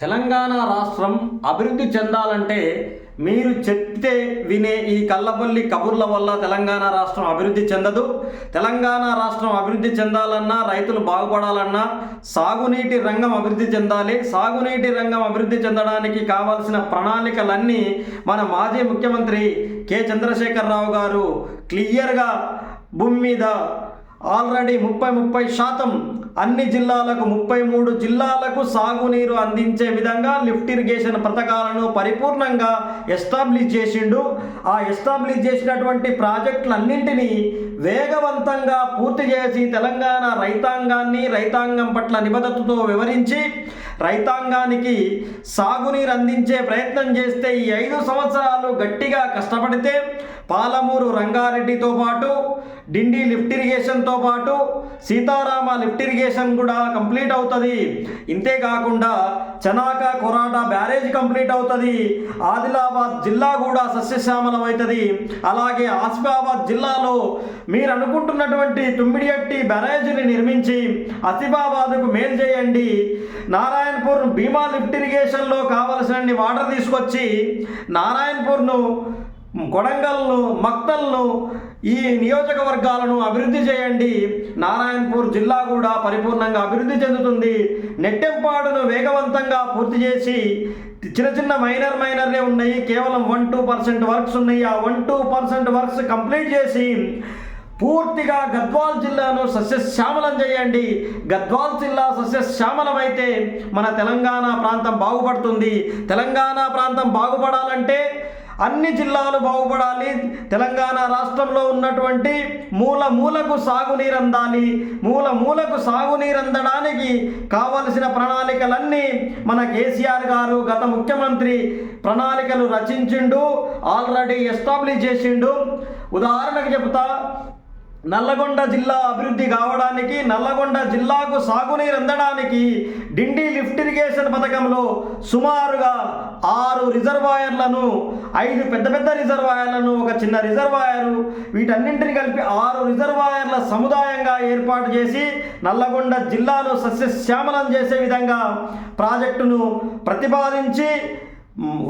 తెలంగాణ రాష్ట్రం అభివృద్ధి చెందాలంటే మీరు చెప్తే వినే ఈ కళ్ళబొల్లి కబుర్ల వల్ల తెలంగాణ రాష్ట్రం అభివృద్ధి చెందదు. తెలంగాణ రాష్ట్రం అభివృద్ధి చెందాలన్నా రైతులు బాగుపడాలన్నా సాగునీటి రంగం అభివృద్ధి చెందాలి. సాగునీటి రంగం అభివృద్ధి చెందడానికి కావాల్సిన ప్రణాళికలన్నీ మన మాజీ ముఖ్యమంత్రి కె. చంద్రశేఖరరావు గారు క్లియర్గా భూమి మీద ఆల్రెడీ ముప్పై ముప్పై శాతం అన్ని జిల్లాలకు ముప్పై మూడు జిల్లాలకు సాగునీరు అందించే విధంగా లిఫ్ట్ ఇరిగేషన్ పథకాలను పరిపూర్ణంగా ఎస్టాబ్లిష్ చేసిండు. ఆ ఎస్టాబ్లిష్ చేసినటువంటి ప్రాజెక్టులన్నింటినీ వేగవంతంగా పూర్తి చేసి తెలంగాణ రైతాంగాన్ని రైతాంగం పట్ల నిబద్ధతతో వివరించి రైతాంగానికి సాగునీరు అందించే ప్రయత్నం చేస్తే ఈ ఐదు సంవత్సరాలు గట్టిగా కష్టపడితే పాలమూరు రంగారెడ్డితో పాటు డిండి లిఫ్ట్ ఇరిగేషన్తో పాటు సీతారామ లిఫ్ట్ ఇరిగేషన్ కూడా కంప్లీట్ అవుతుంది. ఇంతేకాకుండా చనాక కొరాట బ్యారేజ్ కంప్లీట్ అవుతుంది. ఆదిలాబాద్ జిల్లా కూడా సస్యశ్యామలం అవుతుంది. అలాగే ఆసిఫాబాద్ జిల్లాలో మీరు అనుకుంటున్నటువంటి తుమ్మిడియట్టి బ్యారేజీని నిర్మించి అసిఫాబాద్కు మేలు చేయండి. నారాయణపూర్ భీమా లిఫ్ట్ ఇరిగేషన్లో కావలసినన్ని వాటర్ తీసుకొచ్చి నారాయణపూర్ను కొడంగల్ను మక్తల్ను ఈ నియోజకవర్గాలను అభివృద్ధి చేయండి. నారాయణపూర్ జిల్లా కూడా పరిపూర్ణంగా అభివృద్ధి చెందుతుంది. నెట్టెంపాడును వేగవంతంగా పూర్తి చేసి చిన్న చిన్న మైనర్ మైనర్లే ఉన్నాయి. కేవలం వన్ టూ పర్సెంట్ వర్క్స్ ఉన్నాయి. ఆ one two percent works complete చేసి పూర్తిగా గద్వాల్ జిల్లాను సస్యశ్యామలం చేయండి. గద్వాల్ జిల్లా సస్యశ్యామలమైతే మన తెలంగాణ ప్రాంతం బాగుపడుతుంది. తెలంగాణ ప్రాంతం బాగుపడాలంటే అన్ని జిల్లాలు బాగుపడాలి. తెలంగాణ రాష్ట్రంలో ఉన్నటువంటి మూల మూలకు సాగునీరు అందాలి మూల మూలకు సాగునీరు అందడానికి కావలసిన ప్రణాళికలన్నీ మన కేసీఆర్ గారు గత ముఖ్యమంత్రి ప్రణాళికలు రచించిండు ఆల్రెడీ ఎస్టాబ్లిష్ చేసిండు. ఉదాహరణకు చెబుతా నల్లగొండ జిల్లా అభివృద్ధి కావడానికి నల్లగొండ జిల్లాకు సాగునీరు అందడానికి డిండి లిఫ్ట్ ఇరిగేషన్ పథకంలో సుమారుగా ఆరు రిజర్వాయర్లను ఐదు పెద్ద పెద్ద రిజర్వాయర్లను ఒక చిన్న రిజర్వాయరు వీటన్నింటిని కలిపి ఆరు రిజర్వాయర్ల సముదాయంగా ఏర్పాటు చేసి నల్లగొండ జిల్లాను సస్యశ్యామలం చేసే విధంగా ప్రాజెక్టును ప్రతిపాదించి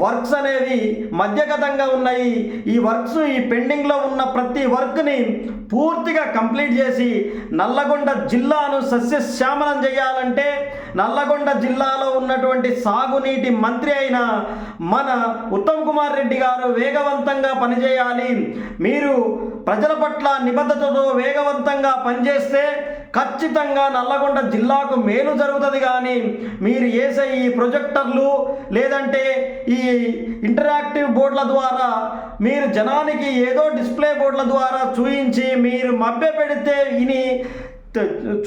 వర్క్స్ అనేవి మధ్యగతంగా ఉన్నాయి. ఈ వర్క్స్ ఈ పెండింగ్లో ఉన్న ప్రతి వర్క్ని పూర్తిగా కంప్లీట్ చేసి నల్లగొండ జిల్లాను సస్యశ్యామలం చేయాలంటే నల్లగొండ జిల్లాలో ఉన్నటువంటి సాగునీటి మంత్రి అయిన మన ఉత్తమ్ కుమార్ రెడ్డి గారు వేగవంతంగా పనిచేయాలి. మీరు ప్రజల పట్ల నిబద్ధతతో వేగవంతంగా పనిచేస్తే ఖచ్చితంగా నల్లగొండ జిల్లాకు మేలు జరుగుతుంది కానీ మీరు వేసే ఈ ప్రొజెక్టర్లు లేదంటే ఈ ఇంటరాక్టివ్ బోర్డుల ద్వారా మీరు జనానికి ఏదో డిస్ప్లే బోర్డుల ద్వారా చూయించి మీరు మభ్య పెడితే ఇని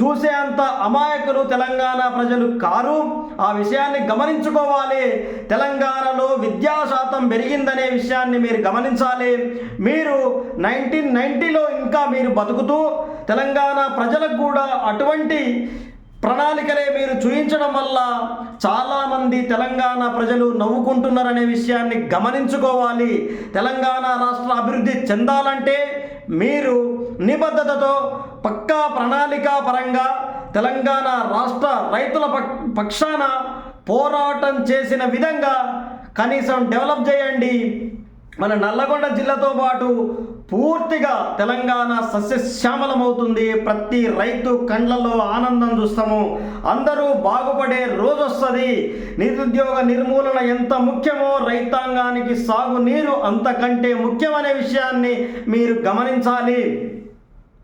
చూసేంత అమాయకులు తెలంగాణ ప్రజలు కారు. ఆ విషయాన్ని గమనించుకోవాలి. తెలంగాణలో విద్యా శాతం పెరిగిందనే విషయాన్ని మీరు గమనించాలి. మీరు నైన్టీన్ నైంటీలో ఇంకా మీరు బతుకుతూ తెలంగాణ ప్రజలకు కూడా అటువంటి ప్రణాళికలే మీరు చూయించడం వల్ల చాలామంది తెలంగాణ ప్రజలు నవ్వుకుంటున్నారనే విషయాన్ని గమనించుకోవాలి. తెలంగాణ రాష్ట్ర అభివృద్ధి చెందాలంటే మీరు నిబద్ధతతో పక్కా ప్రణాళికా పరంగా తెలంగాణ రాష్ట్ర రైతుల పక్షాన పోరాటం చేసిన విధంగా కనీసం డెవలప్ చేయండి. మన నల్లగొండ జిల్లాతో పాటు పూర్తిగా తెలంగాణ సస్యశ్యామలమవుతుంది. ప్రతి రైతు కండ్లలో ఆనందం చూస్తాము. అందరూ బాగుపడే రోజు వస్తుంది నిరుద్యోగ నిర్మూలన ఎంత ముఖ్యమో రైతాంగానికి సాగునీరు అంతకంటే ముఖ్యమనే విషయాన్ని మీరు గమనించాలి.